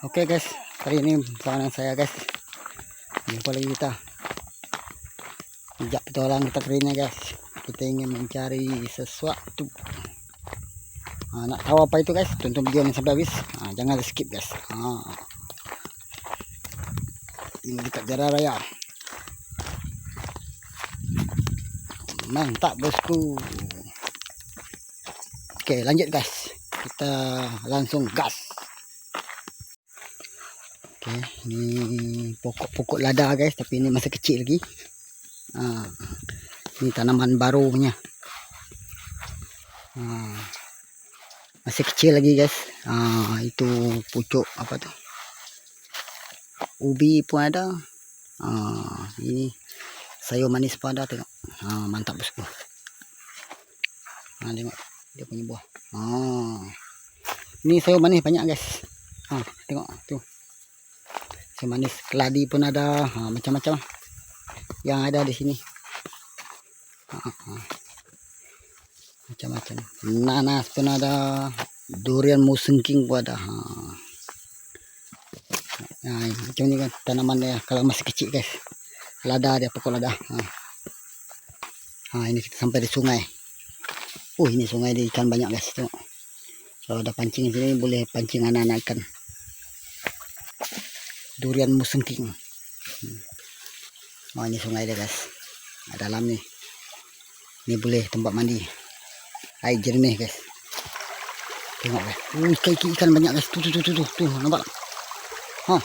Oke guys, kali ini dengan saya guys. Jumpa lagi kita. Sejak petualang kita kali ini guys. Kita ingin mencari sesuatu. Ah, nak tahu apa itu guys? Tonton video ini sampai habis. Ah, jangan di skip guys. Ah. Ini dekat jalan raya. Mantap bosku. Oke lanjut guys. Kita langsung gas. Oke, ini pokok-pokok lada guys, tapi ini masih kecil lagi. Ah, ini tanaman barunya. Ah, masih kecil lagi guys. Ah, itu pucuk apa tuh? Ubi pun ada. Ini sayur manis pun ada tengok. Mantap bosku. Ah, tengok dia punya buah. Ah. Ini sayur manis banyak guys. Ah, tengok tuh sayur manis. Keladi pun ada. Macam-macam. Yang ada di sini. Macam-macam. Nanas pun ada. Durian musengking pun ada. Ha. Nah, macam ni kan tanaman dia. Kalau masih kecil guys. Lada dia pokok lada. Ha. ini kita sampai di sungai. Oh ini sungai di ikan banyak guys. Tengok. Kalau ada pancing sini boleh pancing anak-anak ikan durian musengking hmm. oh ini sungai dia guys. Dalam nih. Ini boleh tempat mandi. Air jernih guys. Tengok guys. Uh, ikan, ikan, ikan banyak guys. Tuh tuh tuh tuh tuh, nampak? Ha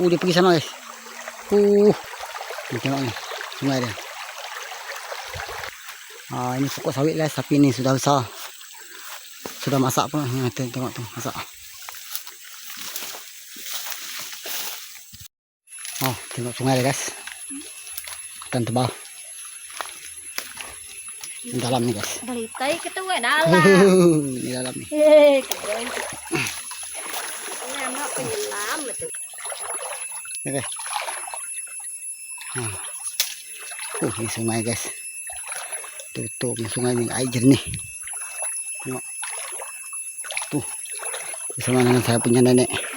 uh dia pergi sana guys. Uh. Ni tengok ni sungai dia. Ah ini pokok sawit guys. Tapi ini sudah besar. Sudah masak pun. Tengok tuh masak Oh, tengok sungai dia guys. Dan tebal. Di dalam nih guys. Balitay kita gue dalam. Di dalam nih. Hehehe, keren. Ini. Ya guys. Uh, ini sungai guys. Tutup ini sungai ini air jernih. Tengok. Tuh. Bersama dengan saya punya nenek.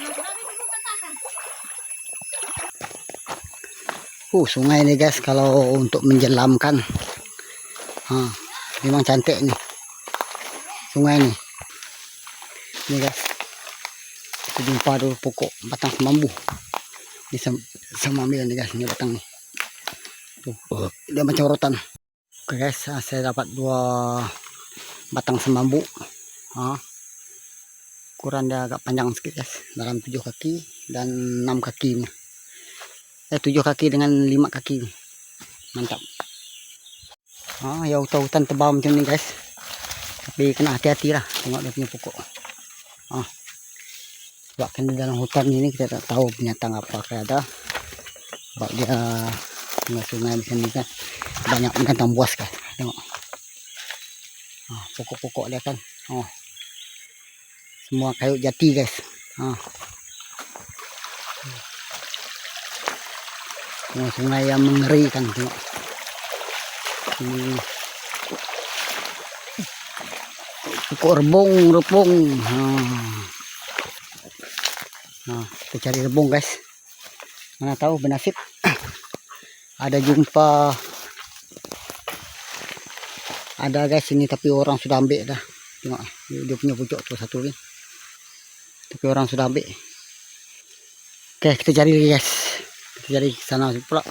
Uh, sungai ini guys kalau untuk menjelamkan. Ha, memang cantik nih. Sungai ini. Ini guys. Kita jumpa dulu pokok batang semambu. Ini sem semambu nih guys, ini batang nih. Tuh, dia macam rotan. Oke guys, saya dapat dua batang semambu. Ha. Ukuran dia agak panjang sedikit guys, dalam tujuh kaki dan enam kaki nih eh tujuh kaki dengan lima kaki. Mantap. Ah ya hutan-hutan tebal macam ni guys. Tapi kena hati-hati lah tengok dia punya pokok. Ah. Sebab di dalam hutan ini kita tak tahu binatang apa ada. Sebab dia sungai-sungai macam ni kan. Banyak binatang buas kan tengok. Ah, pokok-pokok dia kan. Oh semua kayu jati guys. Ah Yung sungai yang mengerikan tengok. Hmm. Pokok rebung. Nah, kita cari rebung guys. Mana tahu benasib. Ada jumpa ada guys ini tapi orang sudah ambil dah. Tengok dia punya pucuk tu satu ni. Tapi orang sudah ambil. Oke, kita cari lagi guys jadi sana pula.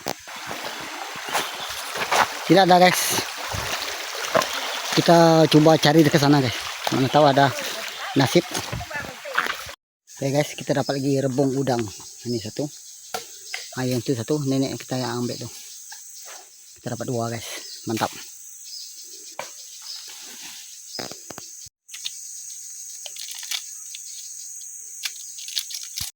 Tidak ada guys. Kita coba cari ke sana guys. Mana tahu ada nasib. Oke guys kita dapat lagi rebung udang. Ini satu. Ayam itu satu nenek kita yang ambil tuh. Kita dapat dua guys. Mantap